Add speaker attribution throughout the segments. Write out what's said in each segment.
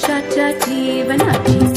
Speaker 1: मनुष्याच्या जीवनाची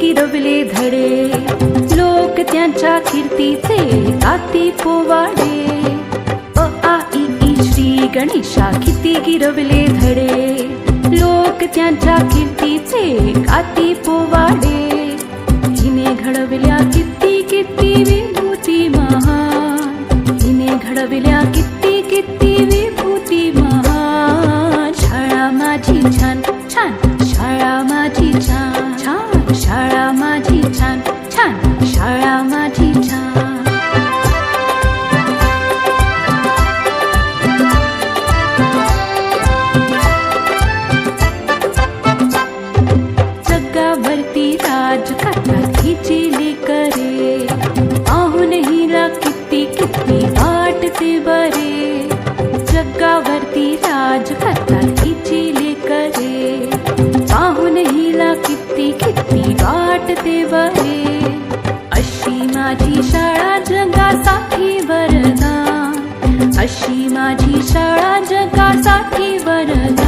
Speaker 1: गिरवले धडे. लोक त्यांच्या कीर्तीचे आती पोवाडे. अ आ ई श्री गणेशा किती गिरवले धडे. लोक त्यांच्या कीर्तीचे आती पोवाडे. हिने घडविल्या किती किती विभूती महा हिने घडविल्या किती जगावरती राज करतात हिची लेकरे। पाहून हिला किती किती वाटते बरे अशी माझी शाळा जगासाठी वरदान अशी माझी शाळा जगासाठी वरदान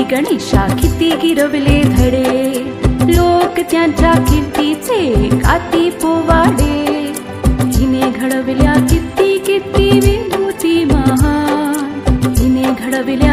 Speaker 1: શ્રી ગણેશાખી તીગી રવલે ધડે લોક ત્યાં ચાખી પીછે કાતી પોવાડે હિને ઘડવલ્યા કિતી કિતી વિભૂતિ મહાન હિને ઘડવલ્યા